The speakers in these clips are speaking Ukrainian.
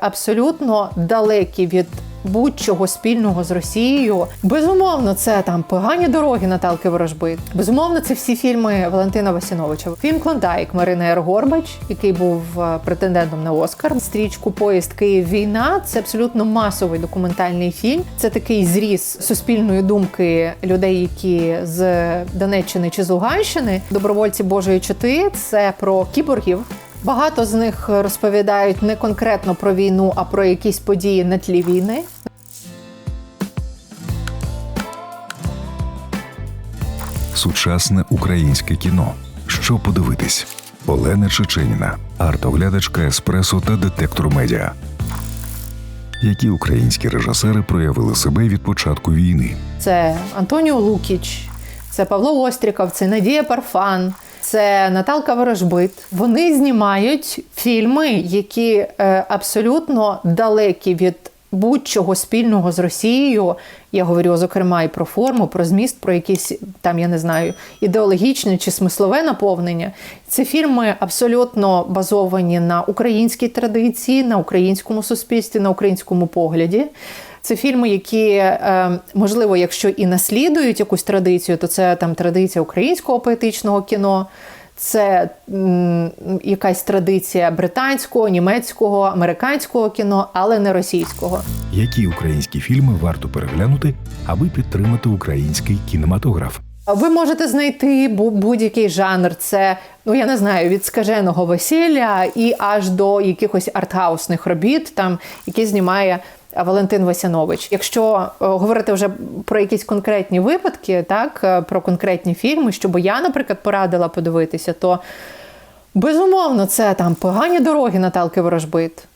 абсолютно далекі від будь-чого спільного з Росією. Безумовно, це там погані дороги Наталки Ворожбит. Безумовно, це всі фільми Валентина Васіновича. Фільм Клондайк Марина Ергорбач, який був е, претендентом на Оскар. Стрічку Поїзд Київ війна. Це абсолютно масовий документальний фільм. Це такий зріз суспільної думки людей, які з Донеччини чи з Луганщини. Добровольці Божої чоти. Це про кіборгів. Багато з них розповідають не конкретно про війну, а про якісь події на тлі війни. Сучасне українське кіно. Що подивитись? Олена Чеченіна, артоглядачка еспресо та детектор медіа. Які українські режисери проявили себе від початку війни? Це Антоніо Лукіч, це Павло Остріков, це Надія Парфан, це Наталка Ворожбит. Вони знімають фільми, які е, абсолютно далекі від будь-чого спільного з Росією. Я говорю, зокрема, і про форму, про зміст, про якісь там, я не знаю, ідеологічне чи смислове наповнення. Це фільми абсолютно базовані на українській традиції, на українському суспільстві, на українському погляді. Це фільми, які, е, можливо, якщо і наслідують якусь традицію, то це там традиція українського поетичного кіно, це якась традиція британського, німецького, американського кіно, але не російського. Які українські фільми варто переглянути, аби підтримати український кінематограф? Ви можете знайти будь-який жанр. Це, ну я не знаю, від скаженого весілля і аж до якихось артхаусних робіт, там які знімає Валентин Васянович. Якщо е, говорити вже про якісь конкретні випадки, так е, про конкретні фільми, що би я, наприклад, порадила подивитися, то безумовно це там погані дороги Наталки Ворожбит.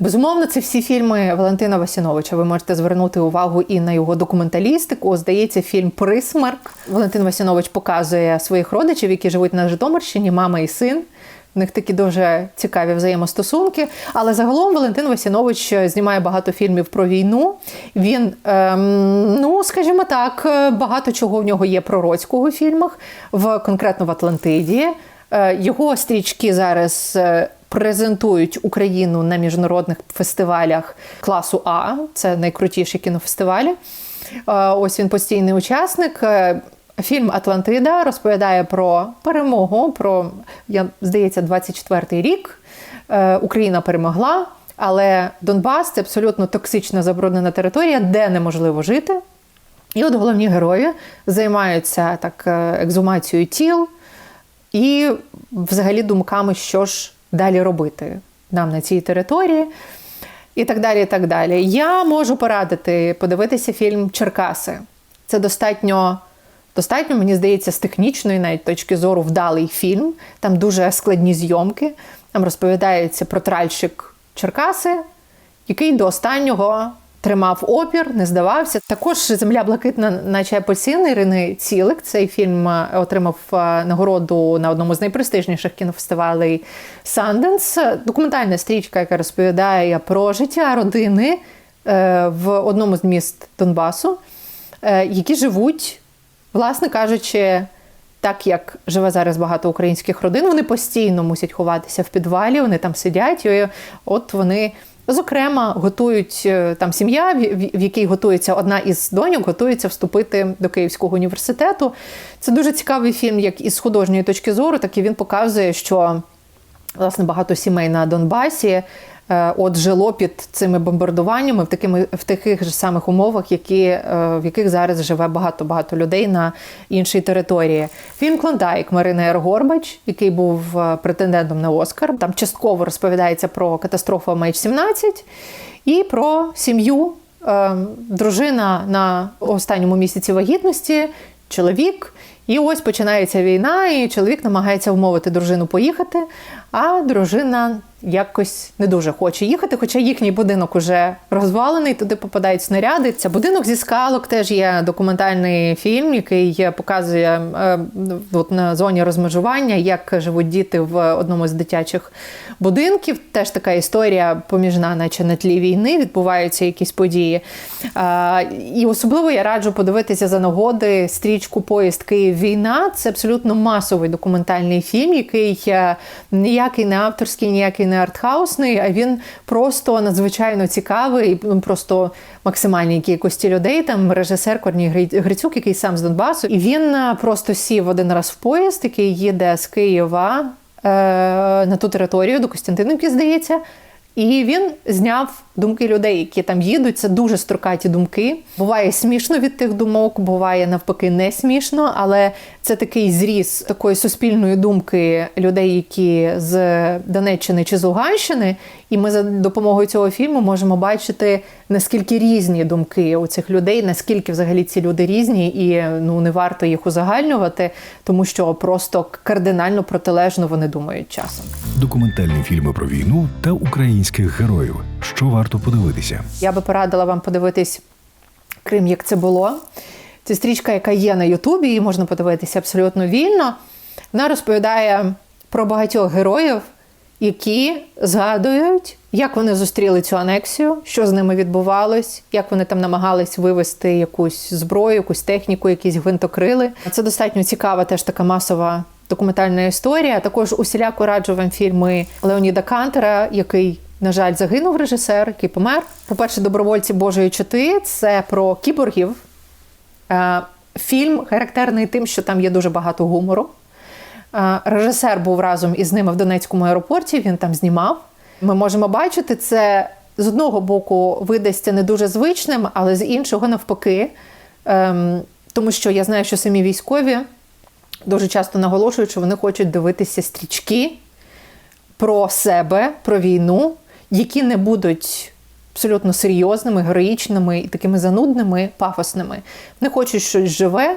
Безумовно, це всі фільми Валентина Васяновича. Ви можете звернути увагу і на його документалістику. Здається, фільм Присмерк. Валентин Васянович показує своїх родичів, які живуть на Житомирщині, мама і син. У них такі дуже цікаві взаємостосунки. Але загалом Валентин Васянович знімає багато фільмів про війну. Він, ем, ну скажімо так, е, багато чого в нього є пророцького в фільмах, в конкретно в Атлантиді. Е, Його стрічки зараз е, презентують Україну на міжнародних фестивалях класу А. Це найкрутіші кінофестивалі. Е, Ось він постійний учасник. Фільм Атлантида розповідає про перемогу, про я здається, 24-й рік. Е, Україна перемогла, але Донбас це абсолютно токсична забруднена територія, де неможливо жити. І от головні герої займаються так е, екзумацією тіл і взагалі думками, що ж далі робити нам на цій території. І так далі. і так далі. Я можу порадити подивитися фільм Черкаси. Це достатньо, достатньо, мені здається, з технічної навіть точки зору вдалий фільм. Там дуже складні зйомки. Там розповідається про тральщик Черкаси, який до останнього тримав опір, не здавався. Також Земля блакитна, наче апельсин Ірини Цілик. Цей фільм е, отримав е, нагороду на одному з найпрестижніших кінофестивалей Санденс. Документальна стрічка, яка розповідає про життя родини е, в одному з міст Донбасу, які живуть, власне кажучи. Так як живе зараз багато українських родин, вони постійно мусять ховатися в підвалі, вони там сидять, і от вони. Зокрема, готують е, там сім'я, в- якій готується одна із доньок, готується вступити до Київського університету. Це дуже цікавий фільм, як із художньої точки зору, так і він показує, що власне багато сімей на Донбасі от жило під цими бомбардуваннями в такими в таких же самих умовах, які, е, в яких зараз живе багато багато людей на іншій території. Фільм Клондайк Марина Ергорбач, який був е, претендентом на Оскар. Там частково розповідається про катастрофу MH17 і про сім'ю. Е, Дружина на останньому місяці вагітності, чоловік. І ось починається війна, і чоловік намагається вмовити дружину поїхати, а дружина якось не дуже хоче їхати, хоча їхній будинок уже розвалений, туди попадають снаряди. Це будинок зі скалок теж є документальний фільм, який показує е, от на зоні розмежування, як живуть діти в одному з дитячих будинків. Теж така історія поміжна, наче на тлі війни, відбуваються якісь події. І особливо я раджу подивитися за нагоди стрічку Поїзд Київ війна. Це абсолютно масовий документальний фільм, який е, ніякий не авторський, ніякий не артхаусний, а він просто надзвичайно цікавий, і просто максимальній кількості людей. Там режисер Корній Гри- Грицюк, який сам з Донбасу, і він е, просто сів один раз в поїзд, який їде з Києва е, на ту територію до Костянтинівки, здається. І він зняв думки людей, які там їдуть. Це дуже строкаті думки. Буває смішно від тих думок, буває навпаки не смішно, але це такий зріз такої суспільної думки людей, які з Донеччини чи з Луганщини. І ми за допомогою цього фільму можемо бачити наскільки різні думки у цих людей, наскільки взагалі ці люди різні, і ну не варто їх узагальнювати, тому що просто кардинально протилежно вони думають часом. Документальні фільми про війну та українських героїв. Що варто подивитися? Я би порадила вам подивитись Крим, як це було. Це стрічка, яка є на Ютубі, її можна подивитися абсолютно вільно. Вона розповідає про багатьох героїв, які згадують, як вони зустріли цю анексію, що з ними відбувалось, як вони там намагались вивести якусь зброю, якусь техніку, якісь гвинтокрили. Це достатньо цікава, теж така масова документальна історія. Також усіляко раджу вам фільми Леоніда Кантера, який на жаль, загинув режисер, який помер. По-перше, добровольці Божої чоти це про кіборгів. Е, Фільм характерний тим, що там є дуже багато гумору. Е, Режисер був разом із ними в Донецькому аеропорті, він там знімав. Ми можемо бачити, це з одного боку видасться не дуже звичним, але з іншого навпаки. Ем, Тому що я знаю, що самі військові дуже часто наголошують, що вони хочуть дивитися стрічки про себе, про війну, які не будуть абсолютно серйозними, героїчними і такими занудними, пафосними. Вони хочуть щось живе.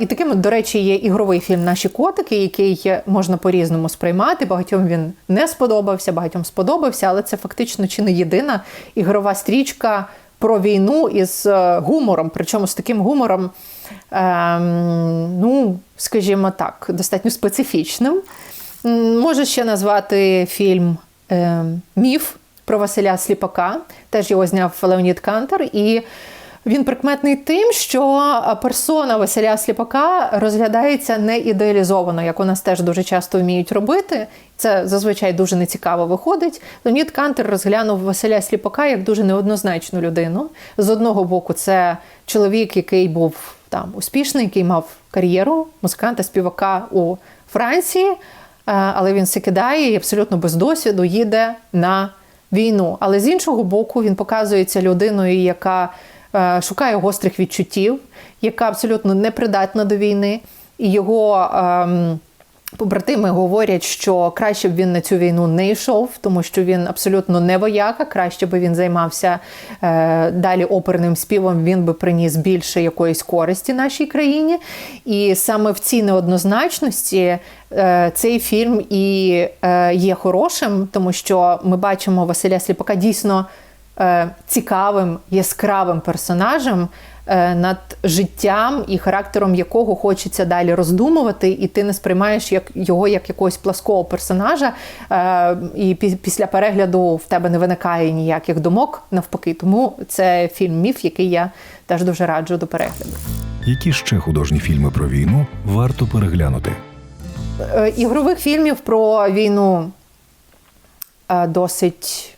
І таким, до речі, є ігровий фільм Наші котики, який можна по-різному сприймати. Багатьом він не сподобався, багатьом сподобався, але це фактично чи не єдина ігрова стрічка про війну із е, гумором, причому з таким гумором, ем, ну, скажімо так, достатньо специфічним. Можу ще назвати фільм е, Міф про Василя Сліпака. Теж його зняв Леонід Кантер. І він прикметний тим, що персона Василя Сліпака розглядається не ідеалізовано, як у нас теж дуже часто вміють робити. Це зазвичай дуже нецікаво виходить. Леонід Кантер розглянув Василя Сліпака як дуже неоднозначну людину. З одного боку, це чоловік, який був там успішний, який мав кар'єру музиканта, співака у Франції. Е, але він все кидає і абсолютно без досвіду їде на війну. Але з іншого боку, він показується людиною, яка е, шукає гострих відчуттів, яка абсолютно непридатна до війни, і його. Побратими говорять, що краще б він на цю війну не йшов, тому що він абсолютно не вояка. Краще би він займався е, далі оперним співом. Він би приніс більше якоїсь користі нашій країні. І саме в цій неоднозначності е, цей фільм і е, є хорошим, тому що ми бачимо Василя Сліпака дійсно е, цікавим, яскравим персонажем, над життям і характером якого хочеться далі роздумувати, і ти не сприймаєш як його як якогось плаского персонажа, е, і після перегляду в тебе не виникає ніяких думок навпаки. Тому це фільм Міф, який я теж дуже раджу до перегляду. Які ще художні фільми про війну варто переглянути? Е, Ігрових фільмів про війну е, досить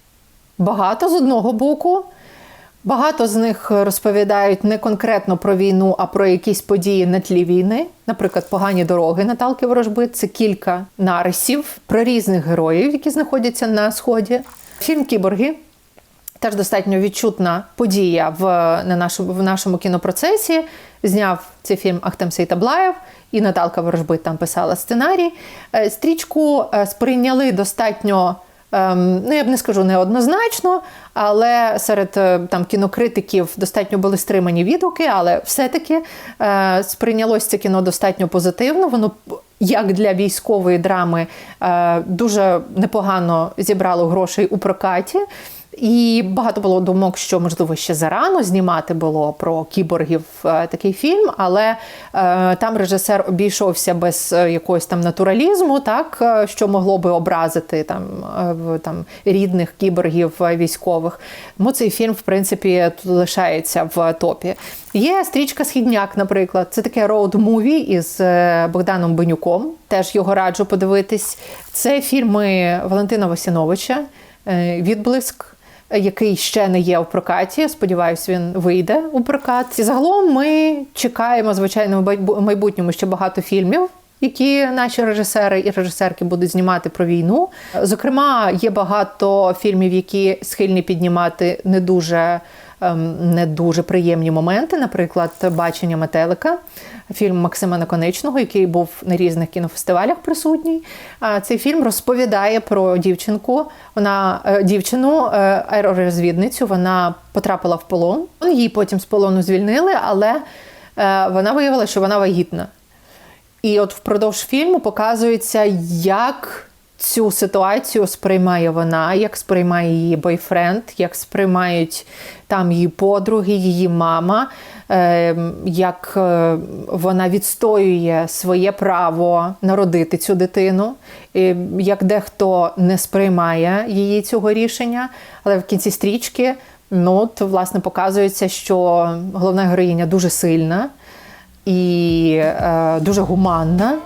багато з одного боку. Багато з них розповідають не конкретно про війну, а про якісь події на тлі війни. Наприклад, погані дороги Наталки Ворожби. Це кілька нарисів про різних героїв, які знаходяться на сході. Фільм Кіборги теж достатньо відчутна подія в, на нашому, в нашому кінопроцесі. Зняв цей фільм Ахтем Сейтаблаєв, і Наталка Ворожби там писала сценарій. Е, Стрічку е, сприйняли достатньо. Ем, Ну, я б не скажу неоднозначно, але серед е, там кінокритиків достатньо були стримані відгуки, але все-таки е, сприйнялось це кіно достатньо позитивно. Воно як для військової драми е, дуже непогано зібрало грошей у прокаті. І багато було думок, що можливо ще зарано знімати було про кіборгів е, такий фільм, але е, там режисер обійшовся без е, якогось там натуралізму, так е, що могло би образити там, там рідних кіборгів військових. Тому цей фільм, в принципі, тут лишається в топі. Є стрічка Східняк, наприклад. Це таке роуд-муві із Богданом Бенюком. Теж його раджу подивитись. Це фільми Валентина Васяновича, е, Відблиск який ще не є в прокаті. Сподіваюсь, він вийде у прокат. І загалом ми чекаємо, звичайно, в майбутньому ще багато фільмів. Які наші режисери і режисерки будуть знімати про війну. Зокрема, є багато фільмів, які схильні піднімати не дуже, не дуже приємні моменти. Наприклад, бачення метелика, фільм Максима Наконечного, який був на різних кінофестивалях присутній. Цей фільм розповідає про дівчинку. Вона е, дівчину, е, аеророзвідницю. Вона потрапила в полон. Її потім з полону звільнили, але е, вона виявила, що вона вагітна. І от впродовж фільму показується, як цю ситуацію сприймає вона, як сприймає її бойфренд, як сприймають там її подруги, її мама, е, як е, вона відстоює своє право народити цю дитину, як дехто не сприймає її цього рішення, але в кінці стрічки. Ну, от, власне, показується, що головна героїня дуже сильна, і е, дуже гуманна.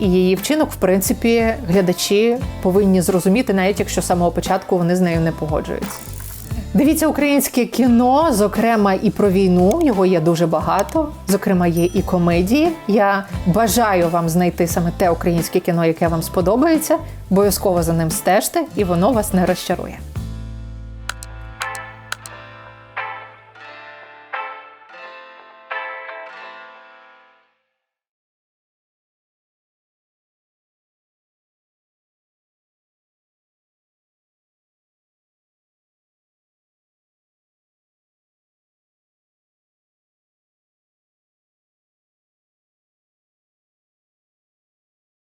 І її вчинок, в принципі, глядачі повинні зрозуміти, навіть якщо з самого початку вони з нею не погоджуються. Дивіться українське кіно, зокрема і про війну. Його є дуже багато. Зокрема, є і комедії. Я бажаю вам знайти саме те українське кіно, яке вам сподобається. Обов'язково за ним стежте, і воно вас не розчарує.